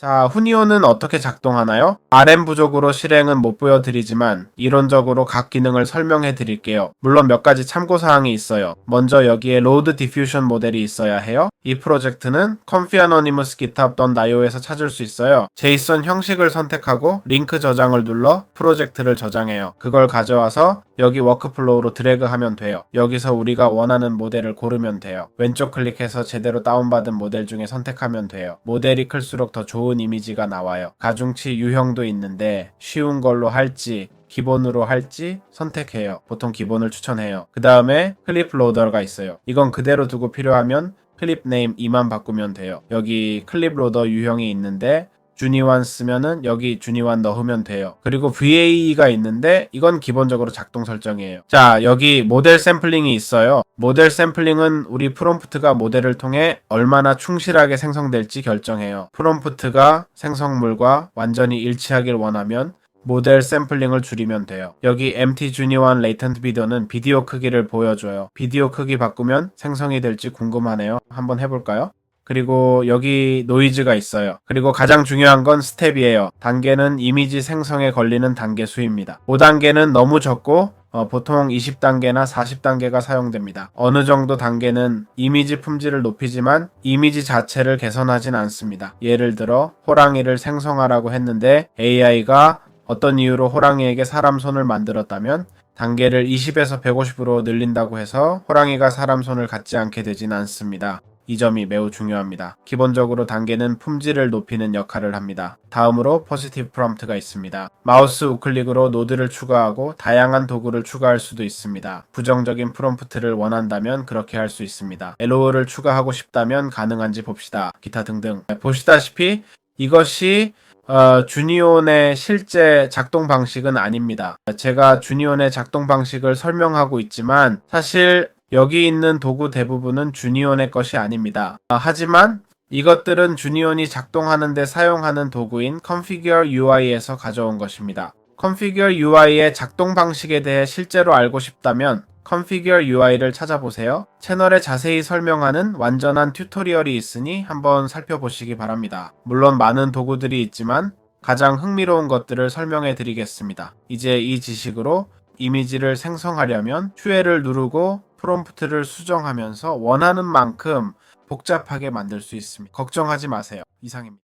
자, 후니오는 어떻게 작동하나요? RM 부족으로 실행은 못 보여드리지만 이론적으로 각 기능을 설명해 드릴게요. 물론 몇 가지 참고사항이 있어요. 먼저 여기에 로드 디퓨션 모델이 있어야 해요. 이 프로젝트는 컨피 아노니머스 GitHub.io에서 찾을 수 있어요. 제이슨 형식을 선택하고 링크 저장을 눌러 프로젝트를 저장해요. 그걸 가져와서 여기 워크플로우로 드래그하면 돼요. 여기서 우리가 원하는 모델을 고르면 돼요. 왼쪽 클릭해서 제대로 다운받은 모델 중에 선택하면 돼요. 모델이 클수록 더 좋은 이미지가 나와요. 가중치 유형도 있는데 쉬운 걸로 할지 기본으로 할지 선택해요. 보통 기본을 추천해요. 그 다음에 클립 로더가 있어요. 이건 그대로 두고 필요하면 클립 네임 2만 바꾸면 돼요. 여기 클립 로더 유형이 있는데 주니완 쓰면은 여기 주니완 넣으면 돼요. 그리고 VAE가 있는데 이건 기본적으로 작동 설정이에요. 자, 여기 모델 샘플링이 있어요. 모델 샘플링은 우리 프롬프트가 모델을 통해 얼마나 충실하게 생성될지 결정해요. 프롬프트가 생성물과 완전히 일치하길 원하면 모델 샘플링을 줄이면 돼요. 여기 MT 주니완 레이턴트 비디오는 비디오 크기를 보여줘요. 비디오 크기 바꾸면 생성이 될지 궁금하네요. 한번 해볼까요? 그리고 여기 노이즈가 있어요. 그리고 가장 중요한 건 스텝이에요. 단계는 이미지 생성에 걸리는 단계 수입니다. 5단계는 너무 적고 어, 보통 20단계나 40단계가 사용됩니다. 어느 정도 단계는 이미지 품질을 높이지만 이미지 자체를 개선하진 않습니다. 예를 들어 호랑이를 생성하라고 했는데 AI가 어떤 이유로 호랑이에게 사람 손을 만들었다면 단계를 20에서 150으로 늘린다고 해서 호랑이가 사람 손을 갖지 않게 되진 않습니다. 이 점이 매우 중요합니다. 기본적으로 단계는 품질을 높이는 역할을 합니다. 다음으로 포지티브 프롬프트가 있습니다. 마우스 우클릭으로 노드를 추가하고 다양한 도구를 추가할 수도 있습니다. 부정적인 프롬프트를 원한다면 그렇게 할 수 있습니다. LO를 추가하고 싶다면 가능한지 봅시다. 기타 등등. 보시다시피 이것이 어, 주니온의 실제 작동 방식은 아닙니다. 제가 주니온의 작동 방식을 설명하고 있지만 사실 여기 있는 도구 대부분은 주니온의 것이 아닙니다. 아, 하지만 이것들은 주니온이 작동하는 데 사용하는 도구인 Configure UI에서 가져온 것입니다. Configure UI의 작동 방식에 대해 실제로 알고 싶다면 Configure UI를 찾아보세요. 채널에 자세히 설명하는 완전한 튜토리얼이 있으니 한번 살펴보시기 바랍니다. 물론 많은 도구들이 있지만 가장 흥미로운 것들을 설명해 드리겠습니다. 이제 이 지식으로 이미지를 생성하려면 QL을 누르고 프롬프트를 수정하면서 원하는 만큼 복잡하게 만들 수 있습니다. 걱정하지 마세요. 이상입니다.